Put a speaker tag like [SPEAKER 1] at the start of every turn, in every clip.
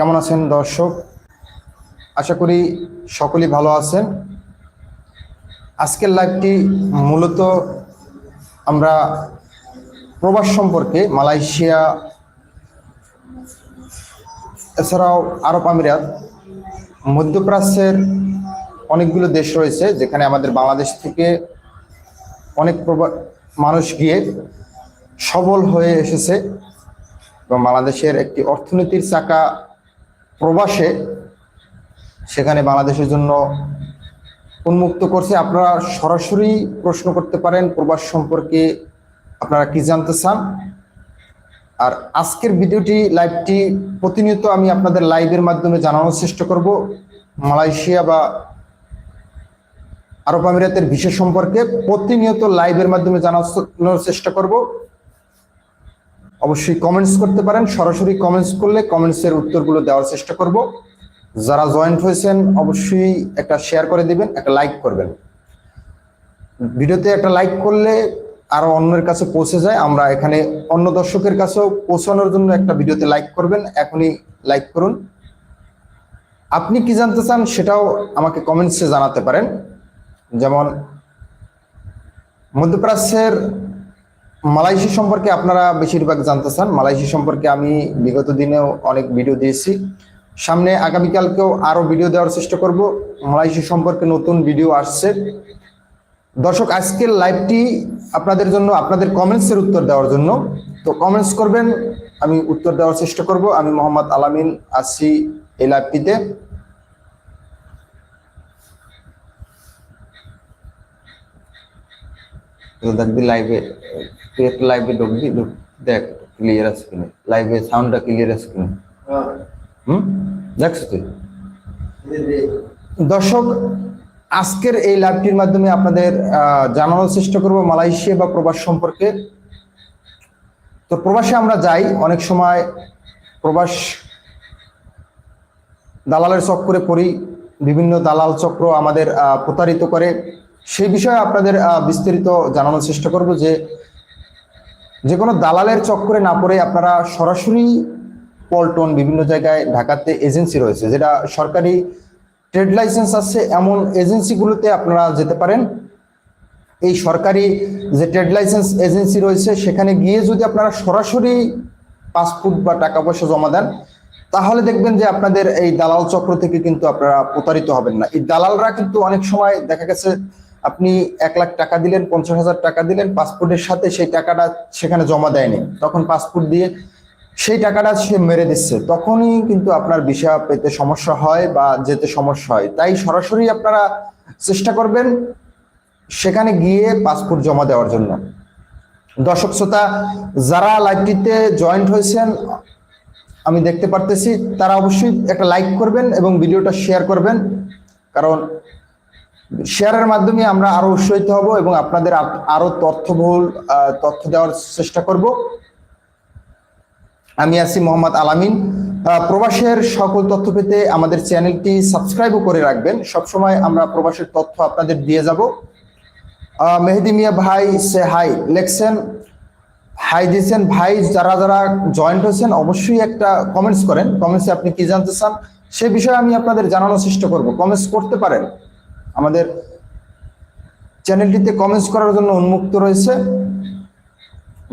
[SPEAKER 1] কেমন আছেন দর্শক? আশা করি সকলেই ভালো আছেন। আজকের লাইভটি মূলত আমরা প্রবাস সম্পর্কে মালয়েশিয়া, এছাড়াও আরব আমিরাত, মধ্যপ্রাচ্যের অনেকগুলো দেশ রয়েছে, যেখানে আমাদের বাংলাদেশ থেকে অনেক মানুষ গিয়ে সবল হয়ে এসেছে এবং বাংলাদেশের একটি অর্থনীতির চাকা প্রবাসে সেখানে বাংলাদেশের জন্য উন্মুক্ত করছে। আপনারা সরাসরি প্রশ্ন করতে পারেন, প্রবাস সম্পর্কে আপনারা কি জানতে চান? আর আজকের ভিডিওটি, লাইভটি প্রতিনিয়ত আমি আপনাদের লাইভের মাধ্যমে জানানোর চেষ্টা করব। মালয়েশিয়া বা আরব আমিরাতের বিশেষ সম্পর্কে প্রতিনিয়ত লাইভের মাধ্যমে জানানোর চেষ্টা করব। অবশ্যই কমেন্টস করতে পারেন। সরাসরি কমেন্টস করলে কমেন্টসের উত্তরগুলো দেওয়ার চেষ্টা করব। যারা জয়েন্ট হয়েছেন, অবশ্যই একটা শেয়ার করে দিবেন, একটা লাইক করবেন। ভিডিওতে একটা লাইক করলে আরও অন্যের কাছে পৌঁছে যায়। আমরা এখানে অন্য দর্শকের কাছেও পৌঁছানোর জন্য একটা ভিডিওতে লাইক করবেন। এখনই লাইক করুন। আপনি কি জানতে চান সেটাও আমাকে কমেন্টসে জানাতে পারেন। যেমন মধ্যপ্রাচ্যের মালয়েশিয়া সম্পর্কে আপনারা বেশিরভাগ জানতে চান। মালয়েশিয়া সম্পর্কে আমি বিগত দিনেও অনেক ভিডিও দিয়েছি। সামনে আগামীকালকেও আরও ভিডিও দেওয়ার চেষ্টা করব। মালয়েশিয়া সম্পর্কে নতুন ভিডিও আসছে। দর্শক, আজকের লাইভটি আপনাদের জন্য, আপনাদের কমেন্টসের উত্তর দেওয়ার জন্য। তো কমেন্টস করবেন, আমি উত্তর দেওয়ার চেষ্টা করব। আমি মোহাম্মদ আলামিন আছি এই লাইভটিতে। দেখবি লাইভে তুই একটা লাইভে ঢুকবি ঢুক- দেখ ক্লিয়ার আছে কিনা লাইভে সাউন্ডটা ক্লিয়ার আছে কিনা হুম দেখছ তুই দর্শক আজকের এই লাইভটির মাধ্যমে আপনাদের জানানোর চেষ্টা করব মালয়েশিয়া বা প্রবাস সম্পর্কে। তো প্রবাসে আমরা যাই অনেক সময় প্রবাস দালালের চক্করে পড়ি বিভিন্ন দালাল চক্র আমাদের প্রতারিত করে। সেই বিষয়ে আপনাদের বিস্তারিত জানানোর চেষ্টা করব যে যে কোনো দালালের চক্করে না পড়ে আপনারা সরাসরি পল্টন, বিভিন্ন জায়গায় ঢাকাতে এজেন্সি রয়েছে, যেটা সরকারি ট্রেড লাইসেন্স আছে এমন এজেন্সিগুলোতে আপনারা যেতে পারেন। এই সরকারি যে ট্রেড লাইসেন্স এজেন্সি রয়েছে, সেখানে গিয়ে যদি আপনারা সরাসরি পাসপোর্ট বা টাকা পয়সা জমা দেন, তাহলে দেখবেন যে আপনাদের এই দালাল চক্র থেকে কিন্তু আপনারা প্রতারিত হবেন না। এই দালালরা কিন্তু অনেক সময় দেখা গেছে আপনি এক লাখ টাকা দিলেন, পঞ্চাশ হাজার টাকা দিলেন, পাসপোর্টের সাথে সেই টাকাটা সেখানে জমা দেয়নি। তখন পাসপোর্ট দিয়ে সেই টাকাটা সে মেরে দিচ্ছে। তখনই কিন্তু আপনার ভিসা পেতে সমস্যা হয় বা যেতে সমস্যা হয়। তাই সরাসরি আপনারা চেষ্টা করবেন সেখানে গিয়ে পাসপোর্ট জমা দেওয়ার জন্য। দর্শক শ্রোতা, যারা লাইভটিতে জয়েন্ট হয়েছেন, আমি দেখতে পারতেছি, তারা অবশ্যই একটা লাইক করবেন এবং ভিডিওটা শেয়ার করবেন। কারণ শেয়ারের মাধ্যমে আমরা আরও উৎসাহিত হব এবং আপনাদের আরও তথ্যবহুল তথ্য দেওয়ার চেষ্টা করব। আমি আছি মোহাম্মদ আলামিন। প্রবাসের সকল তথ্য পেতে আমাদের চ্যানেলটি সাবস্ক্রাইবও করে রাখবেন। সবসময় আমরা প্রবাসের তথ্য আপনাদের দিয়ে যাব। মেহেদি মিয়া ভাই সে হাই লেখছেন। হাই দিয়েছেন, ভাই, যারা যারা জয়েন্ট হয়েছেন, অবশ্যই একটা কমেন্টস করেন। কমেন্টসে আপনি কি জানতে চান, সে বিষয়ে আমি আপনাদের জানানোর চেষ্টা করব। কমেন্টস করতে পারেন। আমাদের চ্যানেলটিতে কমেন্টস করার জন্য উন্মুক্ত রয়েছে।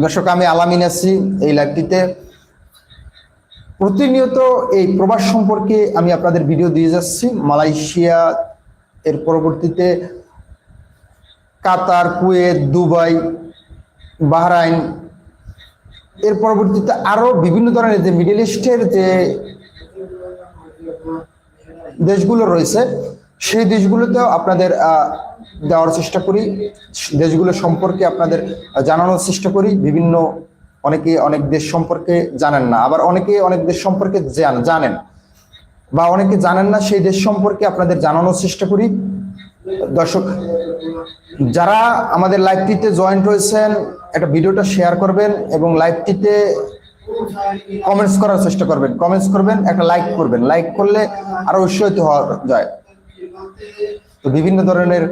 [SPEAKER 1] দর্শক, আমি আলামিন আছি এই লাইভটিতে প্রতিনিয়ত এই প্রবাস সম্পর্কে আমি আপনাদের ভিডিও দিয়ে যাচ্ছি। মালয়েশিয়া, এর পরবর্তীতে কাতার, কুয়েত, দুবাই, বাহরাইন, এর পরবর্তীতে আরও বিভিন্ন ধরনের যে মিডল ইস্টের যে দেশগুলো রয়েছে সেই দেশগুলোতেও আপনাদের দেওয়ার চেষ্টা করি। দেশগুলো সম্পর্কে আপনাদের জানানোর চেষ্টা করি। বিভিন্ন অনেকে অনেক দেশ সম্পর্কে জানেন না, আবার অনেকে অনেক দেশ সম্পর্কে জানেন। বা অনেকে জানেন না, সেই দেশ সম্পর্কে আপনাদের জানানোর চেষ্টা করি। দর্শক, যারা আমাদের লাইভটিতে জয়েন্ট হয়েছেন, একটা ভিডিওটা শেয়ার করবেন এবং লাইভটিতে কমেন্টস করার চেষ্টা করবেন। কমেন্টস করবেন, একটা লাইক করবেন। লাইক করলে আরও উৎসাহিত হওয়া যায়। তো বিভিন্ন ধরনের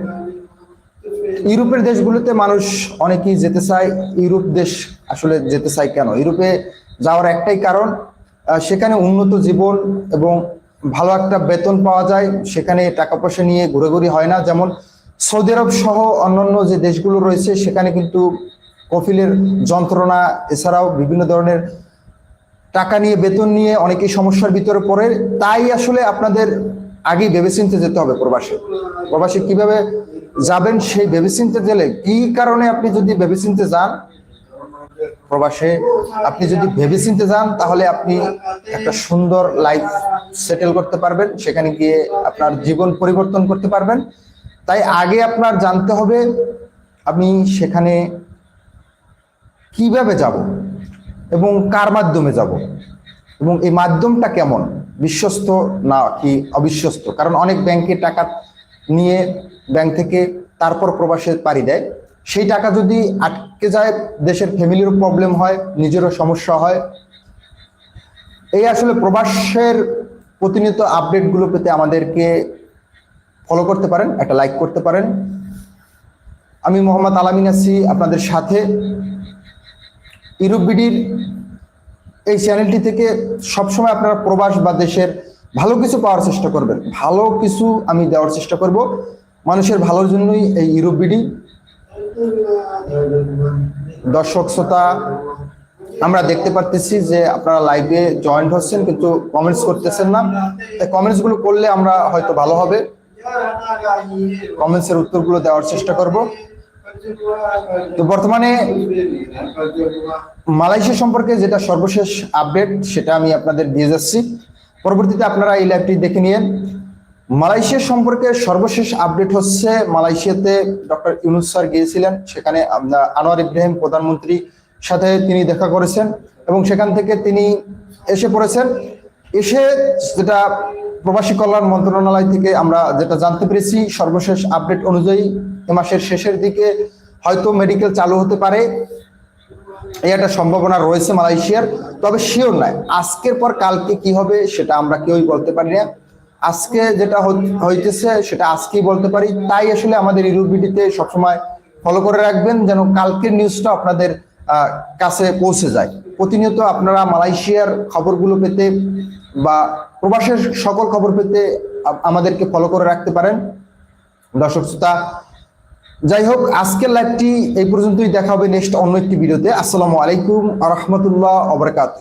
[SPEAKER 1] ইউরোপের দেশগুলোতে মানুষ অনেকেই যেতে চায়। ইউরোপ দেশ আসলে যেতে চায় কেন? ইউরোপে যাওয়ার একটাই কারণ সেখানে উন্নত জীবন এবং ভালো একটা বেতন পাওয়া যায়। সেখানে টাকা পয়সা নিয়ে ঘুরেঘুরি হয় না। যেমন সৌদি আরব সহ অন্যান্য যে দেশগুলো রয়েছে, সেখানে কিন্তু কফিলের যন্ত্রণা, এছাড়াও বিভিন্ন ধরনের টাকা নিয়ে, বেতন নিয়ে অনেকেই সমস্যার ভিতরে পড়ে। তাই আসলে আপনাদের আগেই ভেবেচিন্তে যেতে হবে প্রবাসে। প্রবাসে কীভাবে যাবেন সেই ভেবেচিন্তে গেলে কি কারণে আপনি যদি ভেবেচিন্তে যান, প্রবাসে আপনি যদি ভেবেচিন্তে যান, তাহলে আপনি একটা সুন্দর লাইফ সেটেল করতে পারবেন, সেখানে গিয়ে আপনার জীবন পরিবর্তন করতে পারবেন। তাই আগে আপনার জানতে হবে, আমি সেখানে কীভাবে যাব এবং কার মাধ্যমে যাব এবং এই মাধ্যমটা কেমন? বিশ্বস্ত না কি অবিশ্বস্ত? কারণ অনেক ব্যাংকে টাকা নিয়ে ব্যাংক থেকে তারপর প্রবাসে পাড়ি দেয়। সেই টাকা যদি আটকে যায়, দেশের ফ্যামিলিরও প্রবলেম হয়, নিজেরও সমস্যা হয়। এই আসলে প্রবাসের প্রতিনিয়ত আপডেটগুলো পেতে আমাদেরকে ফলো করতে পারেন, একটা লাইক করতে পারেন। আমি মোহাম্মদ আলামিন আছি আপনাদের সাথে। ইউরোপ বিডির এই চ্যানেলটি থেকে সবসময় আপনারা প্রবাস বা দেশের ভালো কিছু পাওয়ার চেষ্টা করবেন। ভালো কিছু আমি দেওয়ার চেষ্টা করব। মানুষের ভালোর জন্যই এই ইউরোপ বিডি দর্শক, শ্রোতা, আমরা দেখতে পারতেছি যে আপনারা লাইভে জয়েন্ট হচ্ছেন, কিন্তু কমেন্টস করতেছেন না। তাই কমেন্টসগুলো করলে আমরা হয়তো ভালো হবে। কমেন্টস এর উত্তরগুলো দেওয়ার চেষ্টা করব। তো বর্তমানে মালয়েশিয়া সম্পর্কে যেটা সর্বশেষ আপডেট সেটা আমি আপনাদের দিয়ে যাচ্ছি। পরবর্তীতে আপনারা এই লাইভটি দেখে নিন মালয়েশিয়া সম্পর্কে সর্বশেষ আপডেট হচ্ছে, মালয়েশিয়াতে ডক্টর ইউনুস স্যার গিয়েছিলেন, সেখানে আনোয়ার ইব্রাহিম প্রধানমন্ত্রী সাথে তিনি দেখা করেছেন এবং সেখান থেকে তিনি এসে পড়েছেন। এসে যেটা প্রবাসী কল্যাণ মন্ত্রণালয় থেকে আমরা যেটা জানতে পেরেছি, সর্বশেষ আপডেট অনুযায়ী এ মাসের শেষের দিকে হয়তো মেডিকেল চালু হতে পারে। এই একটা সম্ভাবনা রয়েছে মালয়েশিয়ার, তবে শিওর নয় আজকের পর কালকে কি হবে সেটা আমরা কেউই বলতে পারি না। আজকে যেটা হই- হইতেছে সেটা আজকেই বলতে পারি। তাই আসলে আমাদের ইউরোপিডিতে সবসময় ফলো করে রাখবেন যেন কালকের নিউজটা আপনাদের কাছে পৌঁছে যায়। প্রতিনিয়ত আপনারা মালয়েশিয়ার খবরগুলো পেতে বা প্রবাসের সকল খবর পেতে আমাদেরকে ফলো করে রাখতে পারেন। দর্শক শ্রোতা, যাই হোক, আজকের লাইভটি এই পর্যন্তই। দেখা হবে নেক্সট অন্য একটি ভিডিওতে আসসালামু আলাইকুম আ রহমতুল্লাহ অবরাকাত.